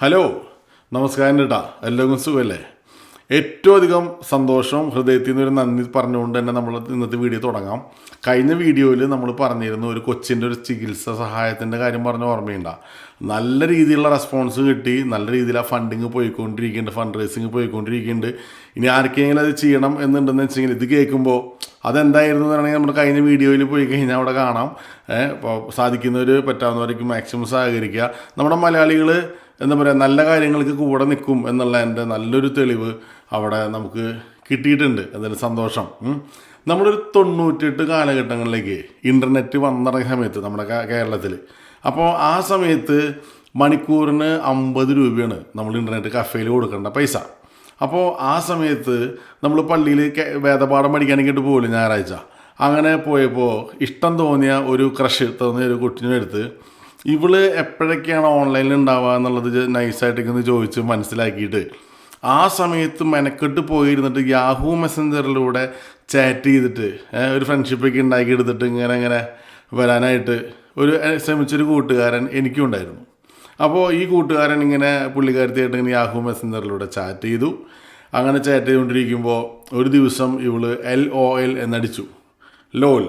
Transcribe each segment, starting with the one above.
Hello നമസ്കാരം കേട്ടാ എല്ലാവർക്കും സുഖമല്ലേ ഏറ്റവും അധികം സന്തോഷം ഹൃദയത്തിൽ നിന്ന് ഒരു നന്ദി പറഞ്ഞുകൊണ്ട് തന്നെ നമ്മൾ ഇന്നത്തെ വീഡിയോ തുടങ്ങാം. കഴിഞ്ഞ വീഡിയോയിൽ നമ്മൾ പറഞ്ഞിരുന്നു ഒരു കൊച്ചിന്റെ ഒരു ചികിത്സ സഹായത്തിന്റെ കാര്യം പറഞ്ഞ ഓർമ്മയുണ്ട. നല്ല രീതിയിലുള്ള റെസ്പോൺസ് കിട്ടി നല്ല രീതിയിൽ ആ ഫണ്ടിങ് പോയിക്കൊണ്ടിരിക്കുന്നുണ്ട് ഫണ്ട് റേസിങ് പോയിക്കൊണ്ടിരിക്കുന്നുണ്ട്. ഇനി ആർക്കെങ്കിലും അത് ചെയ്യണം എന്നുണ്ടെന്ന് വെച്ചെങ്കിൽ ഇത് കേൾക്കുമ്പോൾ അതെന്തായിരുന്നു എന്നാണെങ്കിൽ നമ്മൾ കഴിഞ്ഞ വീഡിയോയിൽ പോയി കഴിഞ്ഞാൽ അവിടെ കാണാം. സാധിക്കുന്നവർ പറ്റാവുന്നവർക്ക് മാക്സിമം സഹകരിക്കുക. നമ്മുടെ മലയാളികൾ എന്താ പറയുക നല്ല കാര്യങ്ങൾക്ക് കൂടെ നിൽക്കും എന്നുള്ള എന്റെ നല്ലൊരു തെളിവ് അവിടെ നമുക്ക് കിട്ടിയിട്ടുണ്ട്. അതിൽ സന്തോഷം. നമ്മളൊരു തൊണ്ണൂറ്റെട്ട് കാലഘട്ടങ്ങളിലേക്ക് ഇന്റർനെറ്റ് വന്നിറങ്ങിയ സമയത്ത് നമ്മുടെ കേരളത്തിൽ അപ്പോൾ ആ സമയത്ത് മണിക്കൂറിന് അമ്പത് രൂപയാണ് നമ്മൾ ഇന്റർനെറ്റ് കഫേയിൽ കൊടുക്കേണ്ട പൈസ. അപ്പോൾ ആ സമയത്ത് നമ്മൾ പള്ളിയിൽ വേദപാഠം പഠിക്കാനൊക്കെയിട്ട് പോകില്ല ഞായറാഴ്ച. അങ്ങനെ പോയപ്പോൾ ഇഷ്ടം തോന്നിയ ഒരു ക്രഷ് തോന്നിയ ഒരു കുട്ടീനെ എടുത്ത് ഇവൾ എപ്പോഴൊക്കെയാണ് ഓൺലൈനിൽ ഉണ്ടാവുക എന്നുള്ളത് നൈസായിട്ടൊക്കെ ഒന്ന് ചോദിച്ച് മനസ്സിലാക്കിയിട്ട് ആ സമയത്ത് മെനക്കെട്ട് പോയിരുന്നിട്ട് യാഹൂ മെസ്സഞ്ചറിലൂടെ ചാറ്റ് ചെയ്തിട്ട് ഒരു ഫ്രണ്ട്ഷിപ്പൊക്കെ ഉണ്ടാക്കി എടുത്തിട്ട് ഇങ്ങനെ ഇങ്ങനെ വരാനായിട്ട് ഒരു ശ്രമിച്ചൊരു കൂട്ടുകാരൻ എനിക്കും ഉണ്ടായിരുന്നു. അപ്പോൾ ഈ കൂട്ടുകാരൻ ഇങ്ങനെ പുള്ളിക്കാരത്തിയായിട്ട് ഇങ്ങനെ യാഹൂ മെസ്സഞ്ചറിലൂടെ ചാറ്റ് ചെയ്തു. അങ്ങനെ ചാറ്റ് ചെയ്തുകൊണ്ടിരിക്കുമ്പോൾ ഒരു ദിവസം ഇവൾ എൽ ഒ എൽ എന്നടിച്ചു. ലോൽ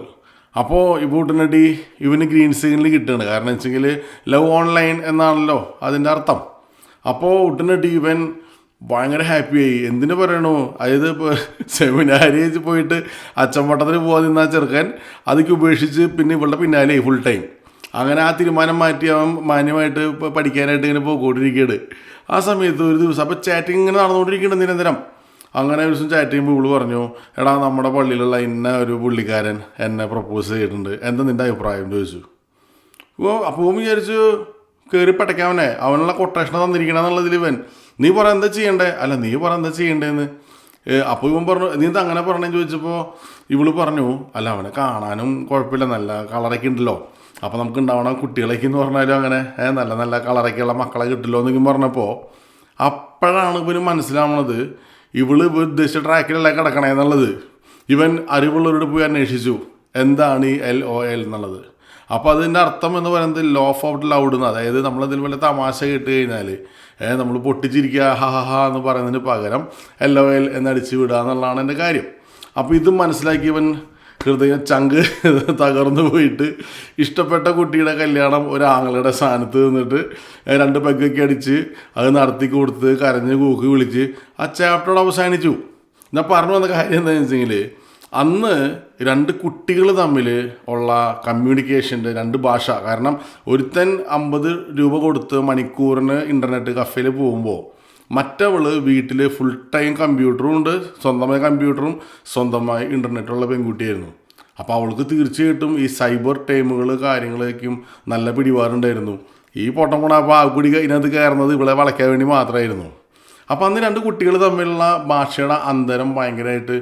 അപ്പോൾ ഈ ബൂട്ടിനടി ഇവന് ഗ്രീൻ സിഗ്നൽ കിട്ടുകയാണ്. കാരണം വെച്ചെങ്കിൽ ലവ് ഓൺലൈൻ എന്നാണല്ലോ അതിന്റെ അർത്ഥം. അപ്പോൾ ഉടനടി ഇവൻ ഭയങ്കര ഹാപ്പിയായി എന്തിനു പറയണു? അതായത് സെമിനാരേജ് പോയിട്ട് അച്ചമ്പട്ടത്തിന് പോകാൻ നിന്ന ചെറുക്കൻ അതൊക്കെ ഉപേക്ഷിച്ച് പിന്നെ ഇവളുടെ പിന്നാലെ ഫുൾ ടൈം അങ്ങനെ ആ തീരുമാനം മാറ്റി അവൻ മാന്യമായിട്ട് പഠിക്കാനായിട്ട് ഇങ്ങനെ പോയിക്കൊണ്ടിരിക്കുകയാണ്. ആ സമയത്ത് ഒരു ദിവസം അപ്പോൾ ചാറ്റിംഗ് ഇങ്ങനെ നടന്നുകൊണ്ടിരിക്കുന്നുണ്ട് നിരന്തരം. അങ്ങനെ ഒരു ദിവസം ചാറ്റ് ചെയ്യുമ്പോൾ ഇവൾ പറഞ്ഞു എടാ നമ്മുടെ പള്ളിയിലുള്ള ഇന്ന ഒരു പുള്ളിക്കാരൻ എന്നെ പ്രപ്പോസ് ചെയ്തിട്ടുണ്ട്. എന്താ നിന്റെ അഭിപ്രായം? ചോദിച്ചു. ഓ അപ്പോൾ വിചാരിച്ചു കയറി പടയ്ക്കാവനെ. അവനുള്ള കൊട്ടേഷൻ തന്നിരിക്കണമെന്നുള്ളതിൽ ഇവൻ. നീ പറ എന്താ ചെയ്യണ്ടേ? അല്ല നീ പറ എന്താ ചെയ്യണ്ടേന്ന്. അപ്പോൾ ഇവൻ പറഞ്ഞു നീ എന്താ അങ്ങനെ പറഞ്ഞു? ചോദിച്ചപ്പോൾ ഇവൾ പറഞ്ഞു അല്ല അവനെ കാണാനും കുഴപ്പമില്ല. നല്ല കളറൊക്കെ ഉണ്ടല്ലോ. അപ്പോൾ നമുക്ക് ഉണ്ടാവണം കുട്ടികളൊക്കെ എന്ന് പറഞ്ഞാലും അങ്ങനെ. നല്ല നല്ല കളറൊക്കെയുള്ള മക്കളെ കിട്ടില്ലോ എന്നൊക്കെ പറഞ്ഞപ്പോൾ അപ്പോഴാണ് ഇവന് മനസ്സിലാവണത് ഇവൾ ഇവ ഉദ്ദേശിച്ച ട്രാക്കിലല്ല കിടക്കണേ എന്നുള്ളത്. ഇവൻ അറിവുള്ളവരോട് പോയി അന്വേഷിച്ചു. എന്താണ് ഈ എൽ ഒ എൽ എന്നുള്ളത്. അപ്പോൾ അതിന്റെ അർത്ഥം എന്ന് പറയുന്നത് ലോ ഓഫ് ഔട്ട് ലൗഡ് എന്ന് അതായത് നമ്മളതിൽ വല്ല തമാശ കേട്ട് കഴിഞ്ഞാൽ നമ്മൾ പൊട്ടിച്ചിരിക്കുക ഹ ഹ ഹ എന്ന് പറയുന്നതിന് പകരം എൽ ഒ എൽ എന്നടിച്ച് വിടുക എന്നുള്ളതാണ് എന്റെ കാര്യം. അപ്പോൾ ഇത് മനസ്സിലാക്കിയവൻ ഹൃദയം ചങ്ക് തകർന്നു പോയിട്ട് ഇഷ്ടപ്പെട്ട കുട്ടിയുടെ കല്യാണം ഒരാങ്ങളുടെ സ്ഥാനത്ത് നിന്നിട്ട് രണ്ട് പെഗ്ഗൊക്കെ അടിച്ച് അത് നടത്തി കൊടുത്ത് കരഞ്ഞ് കൂക്കി വിളിച്ച് ആ ചാപ്റ്ററോട് അവസാനിച്ചു. ഞാൻ പറഞ്ഞു വന്ന കാര്യം എന്താണെന്ന് വെച്ചെങ്കിൽ അന്ന് രണ്ട് കുട്ടികൾ തമ്മിൽ ഉള്ള കമ്മ്യൂണിക്കേഷന്റെ രണ്ട് ഭാഷ കാരണം ഒരുത്തൻ അമ്പത് രൂപ കൊടുത്ത് മണിക്കൂറിന് ഇന്റർനെറ്റ് കഫേയിൽ പോകുമ്പോൾ മറ്റവൾ വീട്ടിൽ ഫുൾ ടൈം കമ്പ്യൂട്ടറും ഉണ്ട്. സ്വന്തമായ കമ്പ്യൂട്ടറും സ്വന്തമായി ഇന്റർനെറ്റുള്ള പെൺകുട്ടിയായിരുന്നു. അപ്പോൾ അവൾക്ക് തീർച്ചയായിട്ടും ഈ സൈബർ ടൈമുകൾ കാര്യങ്ങളൊക്കെയും നല്ല പിടിപാടുണ്ടായിരുന്നു. ഈ പൊട്ടം കൂടെ അപ്പോൾ ആ കുടി ഇതിനകത്ത് കയറുന്നത് ഇവളെ വളയ്ക്കാൻ വേണ്ടി മാത്രമായിരുന്നു അപ്പോൾ അന്ന് രണ്ട് കുട്ടികൾ തമ്മിലുള്ള ഭാഷയുടെ അന്തരം ഭയങ്കരമായിട്ട്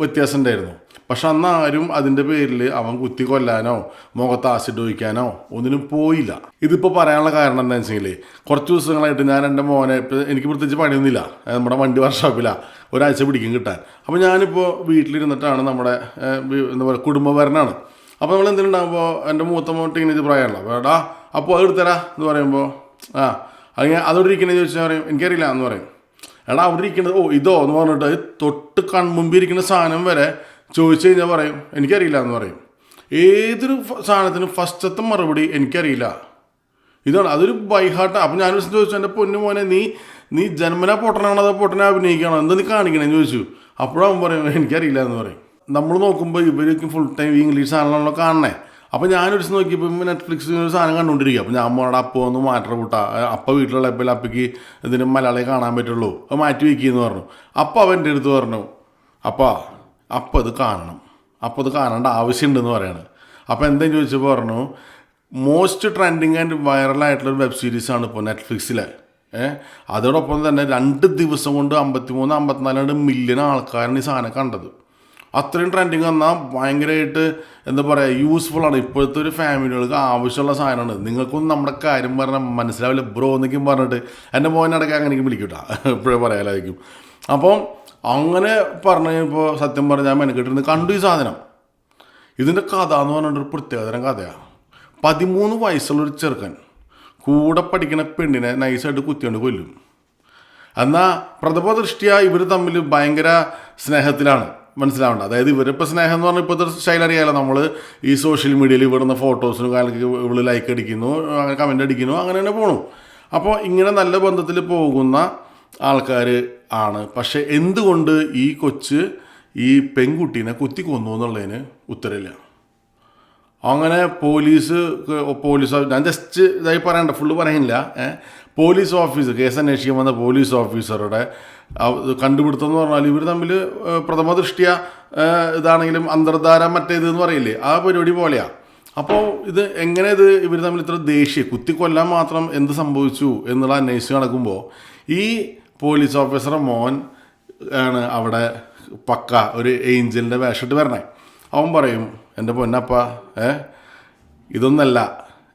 വ്യത്യാസം ഉണ്ടായിരുന്നു പക്ഷെ അന്ന് ആരും അതിന്റെ പേരിൽ അവൻ കുത്തി കൊല്ലാനോ മുഖത്ത് ആസിഡ് ഒഴിക്കാനോ ഒന്നിനും പോയില്ല. ഇതിപ്പോൾ പറയാനുള്ള കാരണം എന്താണെന്ന് വെച്ചെങ്കിൽ കുറച്ച് ദിവസങ്ങളായിട്ട് ഞാൻ എന്റെ മോനെ എനിക്ക് പ്രത്യേകിച്ച് പണിയൊന്നുമില്ല. നമ്മുടെ വണ്ടി വർക്ക്ഷോപ്പിലാണ് ഒരാഴ്ച പിടിക്കും കിട്ടാൻ. അപ്പോൾ ഞാനിപ്പോൾ വീട്ടിലിരുന്നിട്ടാണ് നമ്മുടെ എന്താ പറയുക കുടുംബഭരണമാണ് അപ്പോൾ നമ്മൾ എന്തെങ്കിലും ഉണ്ടാകുമ്പോൾ എന്റെ മൂത്ത മോൻ ടീനേജ് പ്രായമാണല്ലോ അപ്പോൾ എടാ അപ്പോൾ അത് എടുത്തരാ എന്ന് പറയുമ്പോൾ ആ അങ്ങനെ അതോടെ ഇരിക്കണേ ചോദിച്ചാൽ പറയും എനിക്കറിയില്ല എന്ന് പറയും. എടാ അവിടെ ഇരിക്കുന്നത് ഓ ഇതോ എന്ന് പറഞ്ഞിട്ട് തൊട്ട് കൺമുമ്പിൽ ഇരിക്കുന്ന സാധനം വരെ ചോദിച്ചു കഴിഞ്ഞാൽ പറയും എനിക്കറിയില്ല എന്ന് പറയും. ഏതൊരു സാധനത്തിനും ഫസ്റ്റത്തെ മറുപടി എനിക്കറിയില്ല. ഇതാണ് അതൊരു ബൈഹാർട്ട് അപ്പം ഞാൻ ചോദിച്ചു എന്റെ പൊന്നു മോനെ നീ നീ ജന്മനാ പൊട്ടനാണോ അതോ പൊട്ടനെ അഭിനയിക്കണോ? എന്താ നീ കാണിക്കണേന്ന് ചോദിച്ചു. അപ്പോഴവൻ പറയും എനിക്കറിയില്ല എന്ന് പറയും. നമ്മൾ നോക്കുമ്പോൾ ഇവർക്ക് ഫുൾ ടൈം ഇംഗ്ലീഷ് ആണല്ലോ കാണണേ. അപ്പോൾ ഞാനൊരു ദിവസം നോക്കിയപ്പോൾ നെറ്റ്ഫ്ലിക്സിൽ ഒരു സാധനം കണ്ടുകൊണ്ടിരിക്കുക അപ്പോൾ ഞാൻ അമ്മയുടെ അപ്പോൾ ഒന്ന് മാറ്റർ കൂട്ടാ. അപ്പ വീട്ടിലുള്ള എപ്പോൾ അപ്പയ്ക്ക് ഇതിന് മലയാളി കാണാൻ പറ്റുള്ളൂ. അത് മാറ്റി വയ്ക്കുകയെന്ന് പറഞ്ഞു. അപ്പോൾ അവന്റെ അടുത്ത് പറഞ്ഞു അപ്പാ അപ്പം അത് കാണണം. അപ്പോൾ അത് കാണേണ്ട ആവശ്യമുണ്ടെന്ന് പറയാണ്. അപ്പോൾ എന്തെങ്കിലും ചോദിച്ചപ്പോൾ പറഞ്ഞു മോസ്റ്റ് ട്രെൻഡിങ് ആൻഡ് വൈറലായിട്ടുള്ള വെബ് സീരീസാണ് ഇപ്പോൾ നെറ്റ്ഫ്ലിക്സിലെ ഏഹ് അതോടൊപ്പം തന്നെ രണ്ട് ദിവസം കൊണ്ട് അമ്പത്തിമൂന്ന് അമ്പത്തിനാല് മില്യൺ ആൾക്കാരാണ് ഈ സാധനം കണ്ടത്. അത്രയും ട്രെൻഡിങ് വന്നാൽ ഭയങ്കരമായിട്ട് എന്താ പറയുക യൂസ്ഫുൾ ആണ്. ഇപ്പോഴത്തെ ഒരു ഫാമിലികൾക്ക് ആവശ്യമുള്ള സാധനമാണ്. നിങ്ങൾക്കൊന്നും നമ്മുടെ കാര്യം പറഞ്ഞാൽ മനസ്സിലാവില്ല. ബ്രോ എന്നൊക്കെയും പറഞ്ഞിട്ട് എന്റെ മോനടക്കം അങ്ങനെയൊക്കെ വിളിക്കൂട്ടാ. എപ്പോഴും പറയാലായിരിക്കും അപ്പം അങ്ങനെ പറഞ്ഞു കഴിഞ്ഞപ്പോൾ സത്യം പറഞ്ഞാൽ മെനക്കെട്ടിരുന്ന് കണ്ടു ഈ സാധനം. ഇതിന്റെ കഥ എന്ന് പറഞ്ഞിട്ട് ഒരു പ്രത്യേകതരം കഥയാണ് പതിമൂന്ന് വയസ്സുള്ളൊരു ചെറുക്കൻ കൂടെ പഠിക്കുന്ന പെണ്ണിനെ നൈസായിട്ട് കുത്തിയോണ്ട് കൊല്ലും. എന്നാൽ പ്രഥമ ദൃഷ്ടിയ ഇവർ തമ്മിൽ ഭയങ്കര സ്നേഹത്തിലാണ്. മനസ്സിലാവേണ്ടത് അതായത് ഇവരിപ്പോൾ സ്നേഹം എന്ന് പറഞ്ഞാൽ ഇപ്പോഴത്തെ സ്റ്റൈൽ അറിയാമല്ലോ നമ്മൾ ഈ സോഷ്യൽ മീഡിയയിൽ ഇവിടുന്ന് ഫോട്ടോസിനും കാലൊക്കെ ഇവൾ ലൈക്ക് അടിക്കുന്നു അങ്ങനെ കമന്റ് അടിക്കുന്നു അങ്ങനെ തന്നെ പോണു. അപ്പോൾ ഇങ്ങനെ നല്ല ബന്ധത്തിൽ പോകുന്ന ആൾക്കാർ ആണ്. പക്ഷേ എന്തുകൊണ്ട് ഈ കൊച്ച് ഈ പെൺകുട്ടീനെ കുത്തി കൊന്നു എന്നുള്ളതിന് ഉത്തരമില്ല അങ്ങനെ പോലീസ് പോലീസ് ഞാൻ ജസ്റ്റ് ഇതായി പറയണ്ട ഫുള്ള് പറയുന്നില്ല ഏ, പോലീസ് ഓഫീസർ കേസ് അന്വേഷിക്കാൻ വന്ന പോലീസ് ഓഫീസറുടെ കണ്ടുപിടുത്തം എന്ന് പറഞ്ഞാൽ ഇവർ തമ്മിൽ പ്രഥമ ദൃഷ്ടിയ ഇതാണെങ്കിലും അന്തർധാര മറ്റേത് എന്ന് പറയില്ലേ? ആ പരിപാടി പോലെയാണ് അപ്പോൾ ഇത് എങ്ങനെ ഇത് ഇവർ തമ്മിൽ ഇത്ര ദേഷ്യം കുത്തിക്കൊല്ലാൻ മാത്രം എന്ത് സംഭവിച്ചു എന്നുള്ള അന്വേഷിച്ച് നടക്കുമ്പോൾ ഈ പോലീസ് ഓഫീസറുടെ മോൻ ആണ് അവിടെ പക്ക ഒരു ഏഞ്ചലിന്റെ വേഷമിട്ട് വരണേ. അവൻ പറയും എന്റെ പൊന്നപ്പ ഏ ഇതൊന്നല്ല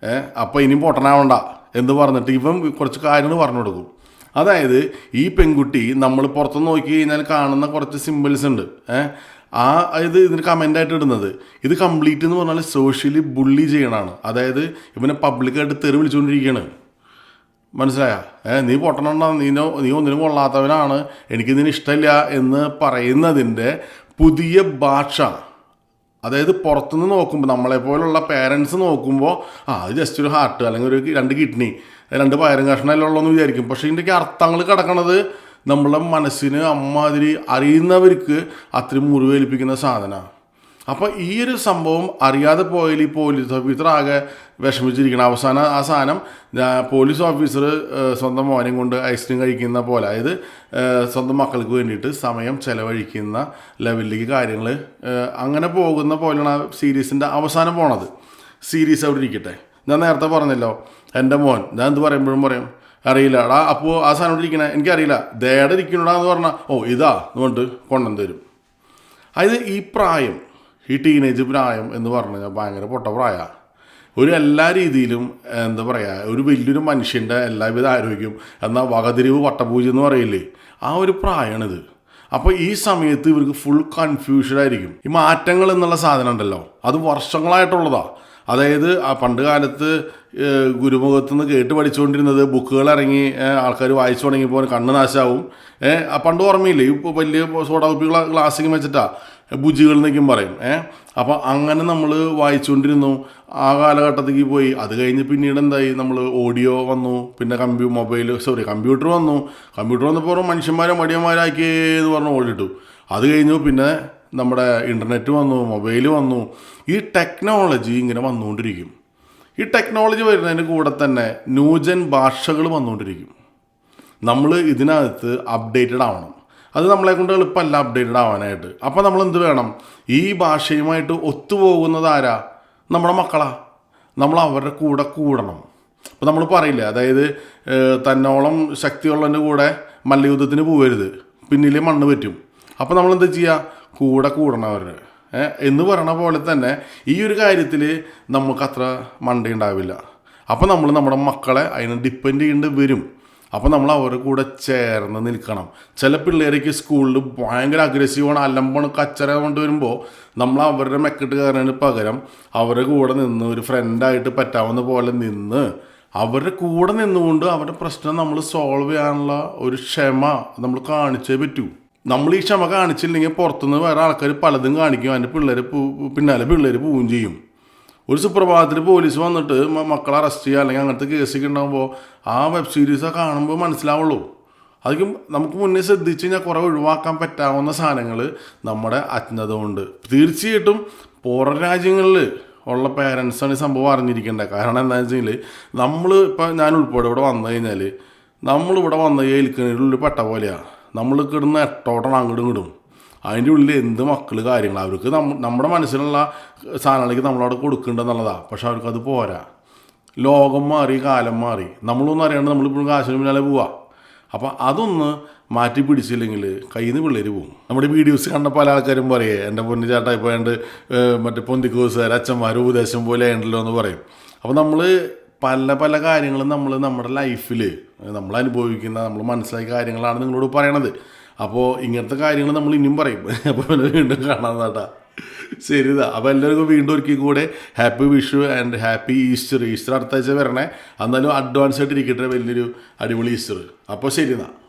ഏ അപ്പം ഇനിയും പൊട്ടനാവണ്ട. എന്ന് പറഞ്ഞിട്ട് ഇവൻ കുറച്ച് കാര്യങ്ങൾ പറഞ്ഞു കൊടുക്കും. അതായത് ഈ പെൺകുട്ടി നമ്മൾ പുറത്ത് നോക്കി കഴിഞ്ഞാൽ കാണുന്ന കുറച്ച് സിമ്പിൾസ് ഉണ്ട്. ഏഹ് ആ ഇത് ഇതിന് കമന്റായിട്ട് ഇടുന്നത്. ഇത് കംപ്ലീറ്റ് എന്ന് പറഞ്ഞാൽ സോഷ്യലി ബുള്ളി ചെയ്യണമാണ് അതായത് ഇവനെ പബ്ലിക്കായിട്ട് തെറി വിളിച്ചുകൊണ്ടിരിക്കുകയാണ് മനസ്സിലായ? ഏ നീ പൊട്ടണണ്ട നീ നീ ഒന്നിനും കൊള്ളാത്തവനാണ്. എനിക്കിതിന് ഇഷ്ടമില്ല എന്ന് പറയുന്നതിന്റെ പുതിയ ഭാഷ. അതായത് പുറത്തുനിന്ന് നോക്കുമ്പോൾ നമ്മളെ പോലുള്ള പേരൻസ് നോക്കുമ്പോൾ ആ അത് ജസ്റ്റ് ഒരു ഹാർട്ട് അല്ലെങ്കിൽ ഒരു രണ്ട് കിഡ്നി രണ്ട് പയറും കഷ്ണമല്ലേ എന്ന് വിചാരിക്കും. പക്ഷേ ഇതിന്റെയൊക്കെ അർത്ഥങ്ങൾ കിടക്കണത് നമ്മളെ മനസ്സിന് അമ്മാതിരി അറിയുന്നവർക്ക് അത്രയും മുറിവേൽപ്പിക്കുന്ന സാധനമാണ് അപ്പോൾ ഈ ഒരു സംഭവം അറിയാതെ പോയാൽ ഈ പോലീസ് ഓഫീസർ ആകെ വിഷമിച്ചിരിക്കണം. അവസാനം ആ സാധനം പോലീസ് ഓഫീസർ സ്വന്തം മോനെയും കൊണ്ട് ഐസ്ക്രീം കഴിക്കുന്ന പോലെ. അതായത് സ്വന്തം മക്കൾക്ക് വേണ്ടിയിട്ട് സമയം ചെലവഴിക്കുന്ന ലെവലിലേക്ക് കാര്യങ്ങൾ അങ്ങനെ പോകുന്ന പോലെയാണ് ആ സീരീസിന്റെ അവസാനം പോണത്. സീരീസ് അവിടെ ഇരിക്കട്ടെ. ഞാൻ നേരത്തെ പറഞ്ഞല്ലോ എന്റെ മോൻ ഞാൻ എന്ത് പറയുമ്പോഴും പറയും അറിയില്ല എടാ അപ്പോൾ ആ സാധനം ഇവിടെ ഇരിക്കണേ? എനിക്കറിയില്ല. ദേടെ ഇരിക്കണടാ എന്ന് പറഞ്ഞാൽ ഓ ഇതാ എന്നുകൊണ്ട് കൊണ്ടുവന്ന് തരും. അതായത് ഈ പ്രായം ഈ ടീനേജ് പ്രായം എന്ന് പറഞ്ഞു കഴിഞ്ഞാൽ ഭയങ്കര പൊട്ട പ്രായമാണ് ഒരു എല്ലാ രീതിയിലും എന്താ പറയുക ഒരു വലിയൊരു മനുഷ്യന്റെ എല്ലാവിധ ആരോഗ്യം എന്നാൽ വകതിരിവ് വട്ടപൂജ എന്ന് പറയില്ലേ ആ ഒരു പ്രായമാണിത് അപ്പോൾ ഈ സമയത്ത് ഇവർക്ക് ഫുൾ കൺഫ്യൂഷൻ ആയിരിക്കും. ഈ മാറ്റങ്ങൾ എന്നുള്ള സാധനം ഉണ്ടല്ലോ അത് വർഷങ്ങളായിട്ടുള്ളതാണ് അതായത് ആ പണ്ട് കാലത്ത് ഗുരുമുഖത്ത് നിന്ന് കേട്ട് പഠിച്ചുകൊണ്ടിരുന്നത് ബുക്കുകൾ ഇറങ്ങി ആൾക്കാർ വായിച്ചു തുടങ്ങിയപ്പോൾ കണ്ണ് നാശാവും. ആ പണ്ട് ഓർമ്മയില്ലേ? ഇപ്പോൾ വലിയ സോഡാ കുപ്പികൾ ഗ്ലാസ്സിങ് വെച്ചിട്ടാ ബുജികൾ എന്നൊക്കെയും പറയും. ഏഹ് അപ്പോൾ അങ്ങനെ നമ്മൾ വായിച്ചുകൊണ്ടിരുന്നു. ആ കാലഘട്ടത്തേക്ക് പോയി. അത് കഴിഞ്ഞ് പിന്നീട് എന്തായി? നമ്മൾ ഓഡിയോ വന്നു. പിന്നെ കമ്പ്യൂ മൊബൈൽ സോറി കമ്പ്യൂട്ടർ വന്നു. കമ്പ്യൂട്ടർ വന്നപ്പോൾ മനുഷ്യന്മാരെ മടിയന്മാരാക്കി എന്ന് പറഞ്ഞ് ഓടിട്ടു. അത് കഴിഞ്ഞു പിന്നെ നമ്മുടെ ഇന്റർനെറ്റ് വന്നു മൊബൈൽ വന്നു ഈ ടെക്നോളജി ഇങ്ങനെ വന്നുകൊണ്ടിരിക്കും. ഈ ടെക്നോളജി വരുന്നതിന് കൂടെ തന്നെ ന്യൂജൻ ഭാഷകൾ വന്നുകൊണ്ടിരിക്കും. നമ്മൾ ഇതിനകത്ത് അപ്ഡേറ്റഡ് ആവണം. അത് നമ്മളെ കൊണ്ട് എളുപ്പമല്ല അപ്ഡേറ്റഡ് ആവാനായിട്ട്. അപ്പോൾ നമ്മൾ എന്ത് വേണം? ഈ ഭാഷയുമായിട്ട് ഒത്തുപോകുന്നത് ആരാ? നമ്മുടെ മക്കളാ. നമ്മൾ അവരുടെ കൂടെ കൂടണം. അപ്പോൾ നമ്മൾ പറയില്ല അതായത് തന്നോളം ശക്തിയുള്ളതിന്റെ കൂടെ മല്ലയുദ്ധത്തിന് പോകരുത് പിന്നിലെ മണ്ണ് പറ്റും. അപ്പോൾ നമ്മൾ എന്താ ചെയ്യുക കൂടെ കൂടണവർ എന്ന് പറയണ പോലെ തന്നെ ഈ ഒരു കാര്യത്തിൽ നമുക്കത്ര അത്ര മണ്ടയുണ്ടാവില്ല അപ്പോൾ നമ്മൾ നമ്മുടെ മക്കളെ അതിന് ഡിപ്പെൻഡ് ചെയ്യേണ്ടി വരും. അപ്പോൾ നമ്മൾ അവരുടെ കൂടെ ചേർന്ന് നിൽക്കണം. ചില പിള്ളേരേക്ക് സ്കൂളിൽ ഭയങ്കര അഗ്രസീവാണ് അലമ്പാണ് കച്ചറ കൊണ്ട് വരുമ്പോൾ നമ്മൾ അവരുടെ മെക്കിട്ട് കയറുന്നതിന് പകരം അവരുടെ കൂടെ നിന്ന് ഒരു ഫ്രണ്ടായിട്ട് പറ്റാവുന്ന പോലെ നിന്ന് അവരുടെ കൂടെ നിന്നുകൊണ്ട് അവരുടെ പ്രശ്നം നമ്മൾ സോൾവ് ചെയ്യാനുള്ള ഒരു ക്ഷമ നമ്മൾ കാണിച്ചേ പറ്റൂ. നമ്മൾ ഈ ക്ഷമ കാണിച്ചില്ലെങ്കിൽ പുറത്തുനിന്ന് വേറെ ആൾക്കാർ പലതും കാണിക്കും. അതിന്റെ പിള്ളേർ പിന്നാലെ പിള്ളേർ പോവുകയും ചെയ്യും. ഒരു സുപ്രഭാതത്തിൽ പോലീസ് വന്നിട്ട് മക്കളെ അറസ്റ്റ് ചെയ്യുക അല്ലെങ്കിൽ അങ്ങനത്തെ കേസൊക്കെ ഉണ്ടാകുമ്പോൾ ആ വെബ് സീരീസ് കാണുമ്പോൾ മനസ്സിലാവുള്ളൂ. അതൊക്കെ നമുക്ക് മുന്നേ ശ്രദ്ധിച്ച് കഴിഞ്ഞാൽ കുറേ ഒഴിവാക്കാൻ പറ്റാവുന്ന സാധനങ്ങൾ നമ്മുടെ അജ്ഞത കൊണ്ട് തീർച്ചയായിട്ടും പുറം രാജ്യങ്ങളിൽ ഉള്ള പേരൻസാണ് ഈ സംഭവം അറിഞ്ഞിരിക്കേണ്ടത്. കാരണം എന്താണെന്ന് വെച്ചാൽ നമ്മൾ ഇപ്പം ഞാൻ ഉൾപ്പെടെ ഇവിടെ വന്നു കഴിഞ്ഞാൽ നമ്മളിവിടെ വന്നു ഏൽക്കുന്നതിനുള്ളിൽ പെട്ട പോലെയാണ് നമ്മൾ കിടന്ന് എട്ടോട്ടണം അങ്ങോട്ടും ഇങ്ങോട്ടും. അതിന്റെ ഉള്ളിൽ എന്ത് മക്കൾ കാര്യങ്ങൾ അവർക്ക് നമ്മ നമ്മുടെ മനസ്സിലുള്ള സാധനങ്ങളിലേക്ക് നമ്മളവിടെ കൊടുക്കേണ്ടതെന്നുള്ളതാണ് പക്ഷെ അവർക്കത് പോരാ. ലോകം മാറി കാലം മാറി. നമ്മളൊന്നും അറിയാണ്ട് നമ്മളിപ്പോഴും കാശിന് പിന്നാലെ പോവാ. അപ്പം അതൊന്ന് മാറ്റി പിടിച്ചില്ലെങ്കിൽ കയ്യിൽ നിന്ന് പിള്ളേർ പോകും നമ്മുടെ വീഡിയോസ് കണ്ട പല ആൾക്കാരും പറയേ എന്റെ പൊന്നു ചേട്ടാ ഇപ്പോൾ ഏണ്ട് മറ്റേ പൊന്തിക്കോസുകാർ അച്ഛന്മാർ ഉപദേശം പോലെ ഉണ്ടല്ലോ എന്ന് പറയും. അപ്പോൾ നമ്മൾ പല പല കാര്യങ്ങളും നമ്മൾ നമ്മുടെ ലൈഫിൽ നമ്മൾ അനുഭവിക്കുന്ന നമ്മൾ മനസ്സിലാക്കിയ കാര്യങ്ങളാണ് നിങ്ങളോട് പറയണത്. അപ്പോൾ ഇങ്ങനത്തെ കാര്യങ്ങൾ നമ്മൾ ഇനിയും പറയും. അപ്പോൾ പിന്നെ വീണ്ടും കാണാൻ കേട്ടാ ശരിതാ അപ്പോൾ എല്ലാവർക്കും വീണ്ടും ഒരിക്കൽ കൂടെ. Happy Vishu and happy Easter Easter അടുത്ത ആഴ്ച വരണേ. എന്നാലും അഡ്വാൻസ് ആയിട്ട് ഇരിക്കട്ടെ. വലിയൊരു അടിപൊളി ഈസ്റ്റർ അപ്പോൾ ശരി എന്നാ